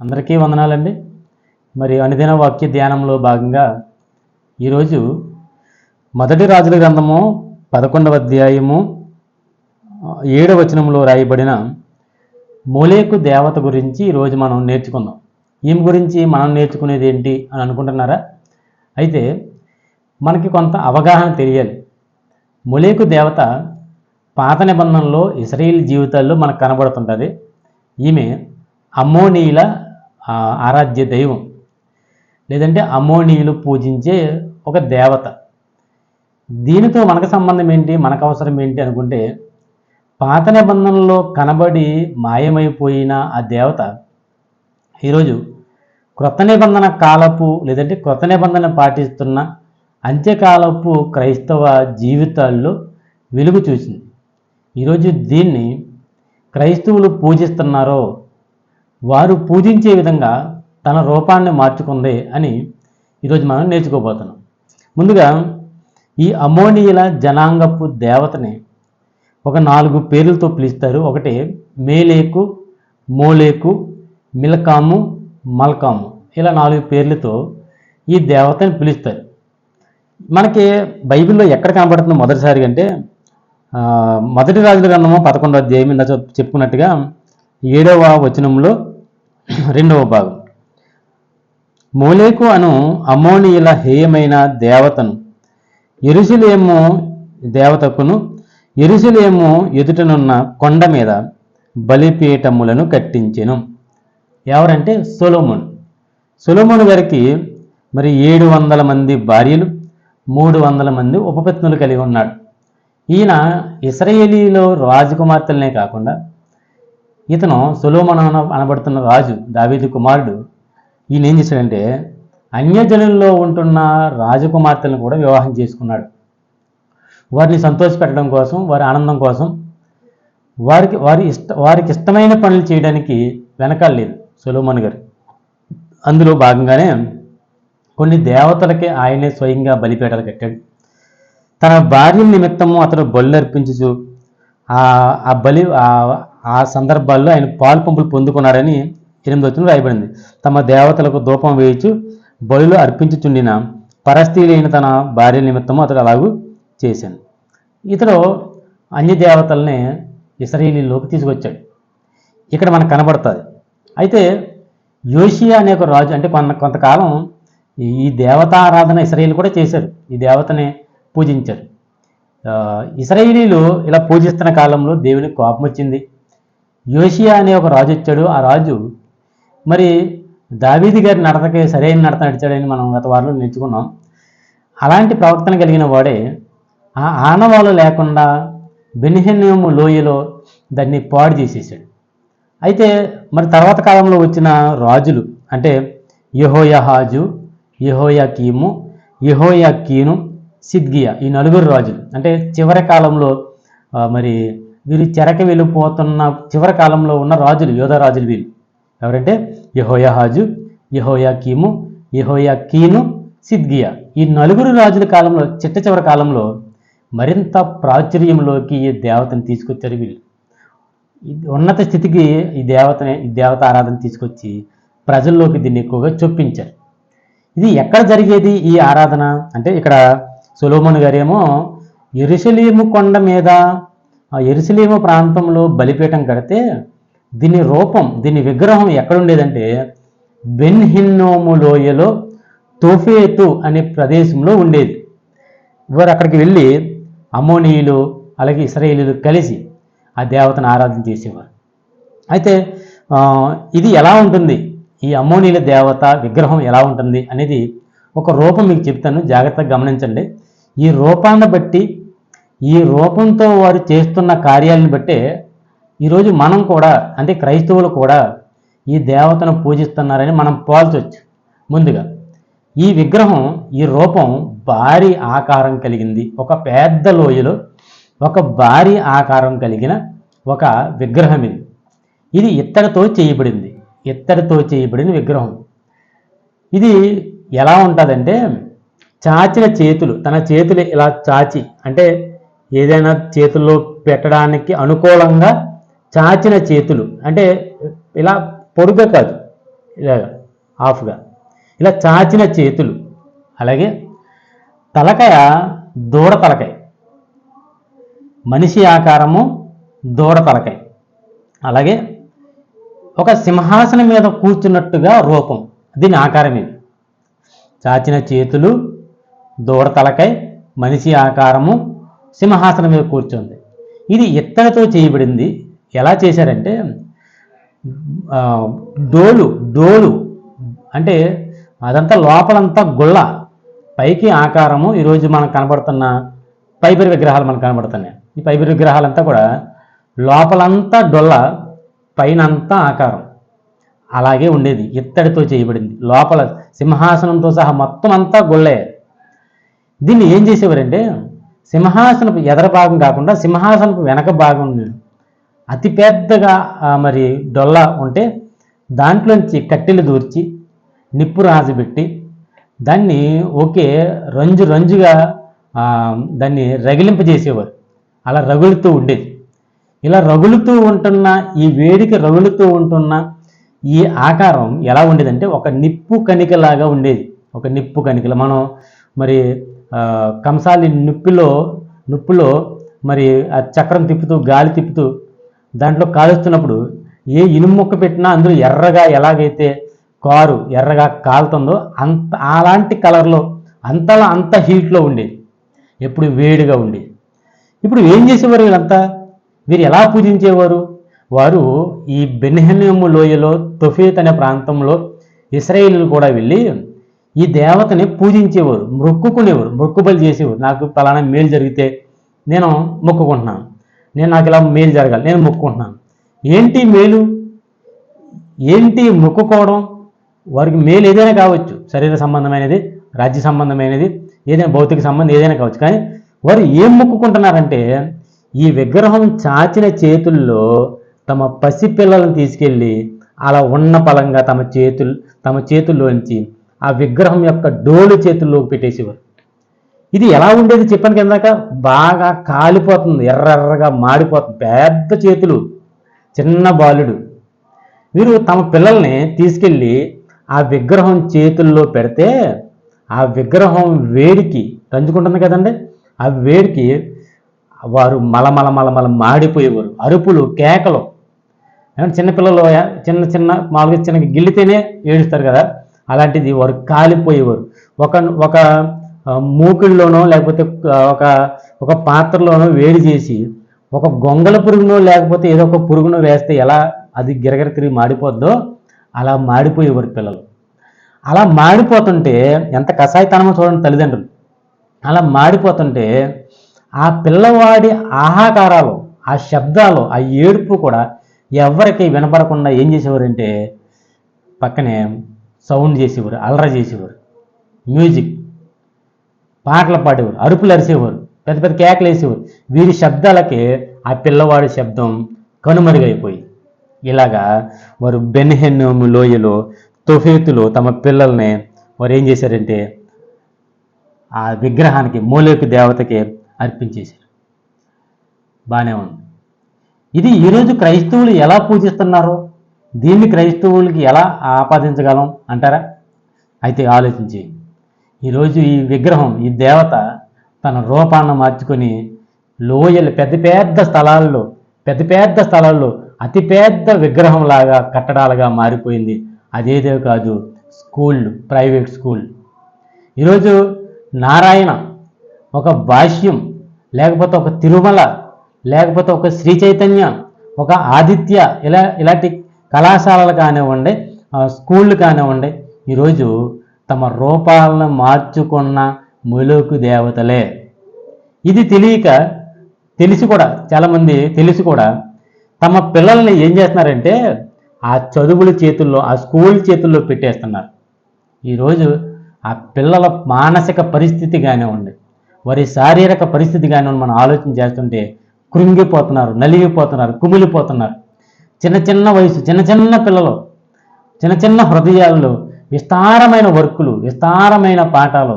అందరికీ వందనాలండి. మరి అనుదిన వాక్య ధ్యానంలో భాగంగా ఈరోజు మొదటి రాజుల గ్రంథము పదకొండవ అధ్యాయము ఏడవ వచనంలో రాయబడిన మూలేకు దేవత గురించి ఈరోజు మనం నేర్చుకుందాం. ఈమె గురించి మనం నేర్చుకునేది ఏంటి అని అనుకుంటున్నారా? అయితే మనకి కొంత అవగాహన తెలియాలి. మొలేకు దేవత పాత నిబంధనలో ఇస్రాయిల్ జీవితాల్లో మనకు కనబడుతుంటుంది. ఈమె అమ్మోనీల ఆరాధ్య దైవం. లేదంటే అమోనీయులు పూజించే ఒక దేవత. దీనితో మనకు సంబంధం ఏంటి? మనకు అవసరం ఏంటి అనుకుంటే పాత నిబంధనలో కనబడి మాయమైపోయిన ఆ దేవత ఈరోజు క్రొత్త నిబంధన కాలపు లేదంటే క్రొత్త నిబంధన పాటిస్తున్న అంత్యకాలపు క్రైస్తవ జీవితాల్లో వెలుగు చూసింది. ఈరోజు దీన్ని క్రైస్తవులు పూజిస్తున్నారో వారు పూజించే విధంగా తన రూపాన్ని మార్చుకుంది అని ఈరోజు మనం నేర్చుకోబోతున్నాం. ముందుగా ఈ అమోనియల జనాంగపు దేవతని ఒక నాలుగు పేర్లతో పిలుస్తారు. ఒకటి మేలేకు మోలేకు మిల్కాము మల్కాము ఇలా నాలుగు పేర్లతో ఈ దేవతని పిలుస్తారు. మనకి బైబిల్లో ఎక్కడ కనబడుతుంది మొదటిసారి అంటే మొదటి రాజుల గ్రంథము పదకొండో అధ్యాయం ఇందా చెప్పుకున్నట్టుగా ఏడవ వచనంలో రెండవ భాగం. మోలేకు అను అమోనియుల హేయమైన దేవతను ఎరుసలేము దేవతకును ఎరుసలేము ఎదుటనున్న కొండ మీద బలిపీఠములను కట్టించెను. ఎవరంటే సొలోమోన్. సొలోమోన్ గారికి మరి ఏడు వందల మంది భార్యలు మూడు వందల మంది ఉపపత్నులు కలిగి ఉన్నాడు. ఈయన ఇస్రాయేలీలో రాజకుమార్తెలనే కాకుండా ఇతను సొలోమన్ అన- అనబడుతున్న రాజు దావీదు కుమారుడు. ఈయన ఏం చేశాడంటే అన్యజనుల్లో ఉంటున్న రాజకుమార్తెలను కూడా వివాహం చేసుకున్నాడు. వారిని సంతోషపెట్టడం కోసం వారి ఆనందం కోసం వారికి వారి ఇష్ట వారికి ఇష్టమైన పనులు చేయడానికి వెనకాల లేదు సొలోమన్ గారు. అందులో భాగంగానే కొన్ని దేవతలకే ఆయనే స్వయంగా బలిపేటలు కట్టాడు. తన భార్య నిమిత్తము అతడు బలు అర్పించుచు ఆ బలి ఆ- సందర్భాల్లో ఆయన పాలు పంపులు పొందుకున్నాడని ఎనిమిది వచ్చిన రాయబడింది. తమ దేవతలకు ధూపం వేయించు బలులు అర్పించుచుండిన పరస్త్రీలైన తన భార్య నిమిత్తము అతడు అలాగూ చేశాను. ఇతడు అన్య దేవతల్ని ఇస్రాయేలీలోకి తీసుకొచ్చాడు. ఇక్కడ మనకు కనబడుతుంది. అయితే యోషియా అనే ఒక రాజు అంటే కొంత కొంతకాలం ఈ- దేవతారాధన ఇస్రాయేల్ కూడా చేశారు ఈ దేవతని పూజించారు ఆ, ఇస్రాయేలీలు ఇలా పూజిస్తున్న కాలంలో దేవునికి కోపం వచ్చింది. యోషియా అనే ఒక రాజు వచ్చాడు. ఆ రాజు మరి దావీది గారి నడతకి సరైన నడత నడిచాడని మనం గత వారంలో నేర్చుకున్నాం. అలాంటి ప్రవర్తన కలిగిన వాడే ఆ ఆనవాలు లేకుండా బెనిహెన్యము లోయలో దాన్ని పాడు చేసేసాడు. అయితే మరి తర్వాత కాలంలో వచ్చిన రాజులు అంటే యహోయహాజు యహోయాకీము యహోయాకీను సిద్గియా ఈ నలుగురు రాజులు అంటే చివరి కాలంలో మరి వీరు చెరక వెళ్ళిపోతున్న చివరి కాలంలో ఉన్న రాజులు యోధ రాజులు వీళ్ళు. ఎవరంటే యహోయహాజు యహోయాకీము యహోయాకీను సిద్గియా ఈ నలుగురు రాజుల కాలంలో చిట్ట చివరి కాలంలో మరింత ప్రాచుర్యంలోకి ఈ దేవతను తీసుకొచ్చారు వీళ్ళు. ఉన్నత స్థితికి ఈ దేవతని ఈ దేవత ఆరాధన తీసుకొచ్చి ప్రజల్లోకి దీన్ని ఎక్కువగా చొప్పించారు. ఇది ఎక్కడ జరిగేది ఈ ఆరాధన? అంటే ఇక్కడ సులోమన్ గారేమో ఎరుసలేము కొండ మీద ఎరుసలేమ ప్రాంతంలో బలిపీఠం కడితే దీని రూపం దీని విగ్రహం ఎక్కడ ఉండేదంటే బెన్ హిన్నోము లోయలో తోఫేతు అనే ప్రదేశంలో ఉండేది. వారు అక్కడికి వెళ్ళి అమోనీయులు అలాగే ఇస్రాయేలీలు కలిసి ఆ దేవతను ఆరాధన చేసేవారు. అయితే ఇది ఎలా ఉంటుంది? ఈ అమ్మోనీల దేవత విగ్రహం ఎలా ఉంటుంది అనేది ఒక రూపం మీకు చెప్తాను. జాగ్రత్తగా గమనించండి. ఈ రూపాన్ని బట్టి ఈ రూపంతో వారు చేస్తున్న కార్యాలను బట్టే ఈరోజు మనం కూడా అంటే క్రైస్తవులు కూడా ఈ దేవతను పూజిస్తున్నారని మనం పోల్చొచ్చు ముందుగా. ఈ విగ్రహం ఈ రూపం భారీ ఆకారం కలిగింది. ఒక పెద్ద లోయలో ఒక భారీ ఆకారం కలిగిన ఒక విగ్రహం ఇది. ఇది ఇత్తడితో చేయబడింది. ఇత్తడితో చేయబడిన విగ్రహం. ఇది ఎలా ఉంటుందంటే చాచిన చేతులు తన చేతులు ఇలా చాచి అంటే ఏదైనా చేతుల్లో పెట్టడానికి అనుకూలంగా చాచిన చేతులు అంటే ఇలా పొడుగ్గా కాదు ఇలా ఆఫ్గా ఇలా చాచిన చేతులు అలాగే తలకాయ దూడ తలకాయ మనిషి ఆకారము దూడ తలకాయ అలాగే ఒక సింహాసనం మీద కూర్చున్నట్టుగా రూపం దీని ఆకారం ఇది. చాచిన చేతులు దూడ తలకాయ మనిషి ఆకారము సింహాసనం మీద కూర్చుంది. ఇది ఇత్తడితో చేయబడింది. ఎలా చేశారంటే డోలు డోలు అంటే అదంతా లోపలంతా గుళ్ళ. పైకి ఆకారము ఈరోజు మనకు కనబడుతున్న పైబరి విగ్రహాలు మనకు కనబడుతున్నాయి. ఈ పైబరి విగ్రహాలంతా కూడా లోపలంతా డొల్ల పైన అంతా ఆకారం. అలాగే ఉండేది ఇత్తడితో చేయబడింది. లోపల సింహాసనంతో సహా మొత్తం అంతా గుళ్ళే. దీన్ని ఏం చేసేవారంటే సింహాసనపు ఎదర భాగం కాకుండా సింహాసనపు వెనక భాగం అతి పెద్దగా మరి డొల్ల ఉంటే దాంట్లోంచి కట్టెలు దూర్చి నిప్పు రాజుపెట్టి దాన్ని ఒకే రంజు రంజుగా దాన్ని రగిలింపజేసేవారు. అలా రగులుతూ ఉండేది. ఇలా రగులుతూ ఉంటున్న ఈ వేడికి రగులుతూ ఉంటున్న ఈ ఆకారం ఎలా ఉండేదంటే ఒక నిప్పు కణికలాగా ఉండేది. ఒక నిప్పు కణికల. మనం మరి కంసాలి నొప్పిలో నిప్పులో మరి ఆ చక్రం తిప్పుతూ గాలి తిప్పుతూ దాంట్లో కాలుస్తున్నప్పుడు ఏ ఇనుము ముక్క పెట్టినా అందులో ఎర్రగా ఎలాగైతే కారు ఎర్రగా కాలుతుందో అంత అలాంటి కలర్లో అంతలా అంత హీట్లో ఉండేది ఎప్పుడు వేడిగా ఉండేది ఇప్పుడు ఏం చేసేవారు వీళ్ళంతా? వీరు ఎలా పూజించేవారు? వారు ఈ బెన్హెన్యము లోయలో తొఫేత్ అనే ప్రాంతంలో ఇస్రాయిల్ కూడా వెళ్ళి ఈ దేవతని పూజించేవారు మొక్కుకునేవారు మొక్కుబలి చేసేవారు. నాకు పలానా మేలు జరిగితే నేను మొక్కుకుంటున్నాను. నేను నాకు ఇలా మేలు జరగాలి నేను మొక్కుకుంటున్నాను. ఏంటి మేలు? ఏంటి మొక్కుకోవడం? వారికి మేలు ఏదైనా కావచ్చు. శరీర సంబంధమైనది రాజ్య సంబంధమైనది ఏదైనా భౌతిక సంబంధం ఏదైనా కావచ్చు. కానీ వారు ఏం మొక్కుకుంటున్నారంటే ఈ విగ్రహం చాచిన చేతుల్లో తమ పసిపిల్లలను తీసుకెళ్ళి అలా ఉన్న పలంగా తమ చేతులు తమ చేతుల్లోంచి ఆ విగ్రహం యొక్క డోలు చేతుల్లోకి పెట్టేసేవారు. ఇది ఎలా ఉండేది చెప్పాను కిందాక బాగా కాలిపోతుంది ఎర్రెర్రగా మాడిపోతుంది. పెద్ద చేతులు చిన్న బాలుడు. వీరు తమ పిల్లల్ని తీసుకెళ్ళి ఆ విగ్రహం చేతుల్లో పెడితే ఆ విగ్రహం వేడికి రంజుకుంటుంది కదండి. ఆ వేడికి వారు మలమల మలమల మాడిపోయేవారు. అరుపులు కేకలు. చిన్నపిల్లలు చిన్న చిన్న మామూలుగా చిన్న గిల్లితేనే ఏడుస్తారు కదా. అలాంటిది వారు కాలిపోయేవారు. ఒక ఒక మూకుల్లోనో లేకపోతే ఒక ఒక పాత్రలోనో వేడి చేసి ఒక గొంగల పురుగునో లేకపోతే ఏదో ఒక పురుగునో వేస్తే ఎలా అది గిరగిర తిరిగి మాడిపోద్దో అలా మాడిపోయేవారు పిల్లలు. అలా మాడిపోతుంటే ఎంత కషాయతనమో చూడండి తల్లిదండ్రులు. అలా మాడిపోతుంటే ఆ పిల్లవాడి ఆహాకారాలు ఆ శబ్దాలు ఆ ఏడుపు కూడా ఎవరికి వినపడకుండా ఏం చేసేవారంటే పక్కనే సౌండ్ చేసేవారు అలర చేసేవారు మ్యూజిక్. పాటలు పాడేవారు అరుపులు అరిసేవారు పెద్ద పెద్ద కేకలు వేసేవారు. వీరి శబ్దాలకి ఆ పిల్లవాడి శబ్దం కనుమరుగైపోయి ఇలాగా వారు బెన్హెన్నోము లోయలో తొఫేతులో తమ పిల్లల్ని వారు ఏం చేశారంటే ఆ విగ్రహానికి మూలేకు దేవతకి అర్పించేశారు. బాగానే ఉంది. ఇది ఈరోజు క్రైస్తవులు ఎలా పూజిస్తున్నారో? దీన్ని క్రైస్తవులకి ఎలా ఆపాదించగలం అంటారా? అయితే ఆలోచించి. ఈరోజు ఈ విగ్రహం ఈ దేవత తన రూపాన్ని మార్చుకొని లోయలు పెద్ద పెద్ద స్థలాల్లో పెద్ద పెద్ద స్థలాల్లో అతి పెద్ద విగ్రహంలాగా కట్టడాలుగా మారిపోయింది. అదేదో కాదు స్కూల్ ప్రైవేట్ స్కూల్. ఈరోజు నారాయణ ఒక భాష్యం లేకపోతే ఒక తిరుమల లేకపోతే ఒక శ్రీ చైతన్య ఒక ఆదిత్య ఇలా ఇలాంటి కళాశాలలు కానివ్వండి ఆ, స్కూళ్ళు కానివ్వండి ఈరోజు తమ రూపాలను మార్చుకున్న ములుకు దేవతలే. ఇది తెలియక తెలిసి కూడా చాలామంది తెలిసి కూడా తమ పిల్లల్ని ఏం చేస్తున్నారంటే ఆ చదువుల చేతుల్లో ఆ స్కూల్ చేతుల్లో పెట్టేస్తున్నారు. ఈరోజు ఆ పిల్లల మానసిక పరిస్థితి కానివ్వండి వారి శారీరక పరిస్థితి కానివ్వండి మనం ఆలోచన చేస్తుంటే కృంగిపోతున్నారు నలిగిపోతున్నారు కుమిలిపోతున్నారు. చిన్న చిన్న వయసు చిన్న చిన్న పిల్లలు చిన్న చిన్న హృదయాల్లో విస్తారమైన వర్కులు విస్తారమైన పాఠాలు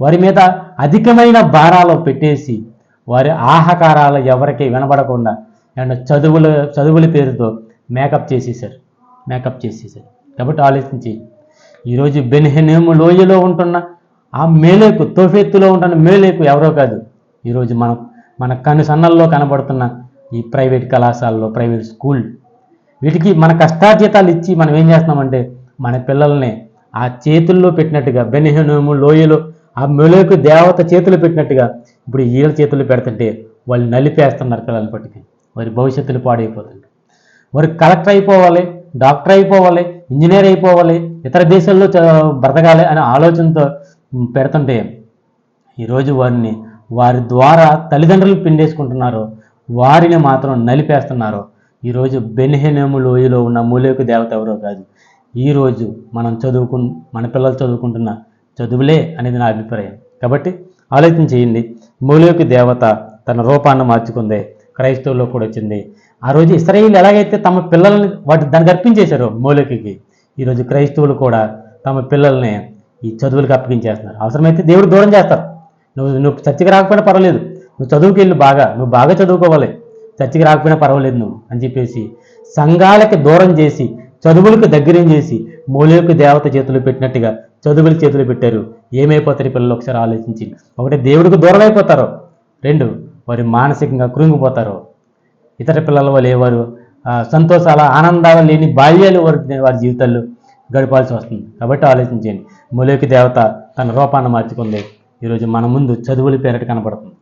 వారి మీద అధికమైన భారాలు పెట్టేసి వారి ఆహాకారాలు ఎవరికి వినబడకుండా అండ్ చదువుల చదువుల పేరుతో మేకప్ చేసేసారు మేకప్ చేసేసారు కాబట్టి ఆలోచించి ఈరోజు బెన్హెనేము లోయలో ఉంటున్న ఆ మేలేకు తోఫెత్తులో ఉంటున్న మేలేకు ఎవరో కాదు ఈరోజు మనం మన కను సన్నల్లో కనబడుతున్న ఈ ప్రైవేట్ కళాశాలలో ప్రైవేట్ స్కూల్. వీటికి మన కష్టార్జితాలు ఇచ్చి మనం ఏం చేస్తున్నామంటే మన పిల్లల్ని ఆ చేతుల్లో పెట్టినట్టుగా బెనిహనము లోయలో ఆ మెలకు దేవత చేతులు పెట్టినట్టుగా ఇప్పుడు ఈల చేతులు పెడుతుంటే వాళ్ళు నలిపేస్తున్నారు పిల్లలు పట్టుకుని. వారి భవిష్యత్తులు పాడైపోతుంది. వారు కలెక్టర్ అయిపోవాలి డాక్టర్ అయిపోవాలి ఇంజనీర్ అయిపోవాలి ఇతర దేశాల్లో బ్రతకాలి అనే ఆలోచనతో పెడుతుంటే ఈరోజు వారిని వారి ద్వారా తల్లిదండ్రులు పిండేసుకుంటున్నారు వారిని మాత్రం నలిపేస్తున్నారో. ఈరోజు బెన్హెనేము లోయలో ఉన్న మూలేకు దేవత ఎవరో కాదు. ఈరోజు మనం చదువుకు మన పిల్లలు చదువుకుంటున్న చదువులే అనేది నా అభిప్రాయం. కాబట్టి ఆలోచన చేయండి. మూలేకు దేవత తన రూపాన్ని మార్చుకుంది క్రైస్తవుల్లో కూడా వచ్చింది. ఆ రోజు ఇస్రాయిల్ ఎలాగైతే తమ పిల్లల్ని వాటి దానికి అర్పించేశారు మూలికకి ఈరోజు క్రైస్తవులు కూడా తమ పిల్లల్ని ఈ చదువులకు అప్పగించేస్తున్నారు. అవసరమైతే దేవుడు దూరం చేస్తారు. నువ్వు నువ్వు చర్చికి రాకపోయినా పర్వాలేదు. నువ్వు చదువుకి వెళ్ళు బాగా. నువ్వు బాగా చదువుకోవాలి. చర్చికి రాకపోయినా పర్వాలేదు నువ్వు అని చెప్పేసి సంఘాలకి దూరం చేసి చదువులకు దగ్గరం చేసి మూలకు దేవత చేతులు పెట్టినట్టుగా చదువుల చేతులు పెట్టారు. ఏమైపోతారు పిల్లలు ఒకసారి ఆలోచించి. ఒకటి దేవుడికి దూరం అయిపోతారు. రెండు వారి మానసికంగా కృంగిపోతారు. ఇతర పిల్లల వాళ్ళు వారు సంతోషాల ఆనందాలు లేని బాల్యాలు వారి వారి జీవితాల్లో గడపాల్సి వస్తుంది. కాబట్టి ఆలోచించండి. మూలకి దేవత తన రూపాన్ని మార్చుకుంది. ఈరోజు మన ముందు చదువుల పేరట కనపడుతుంది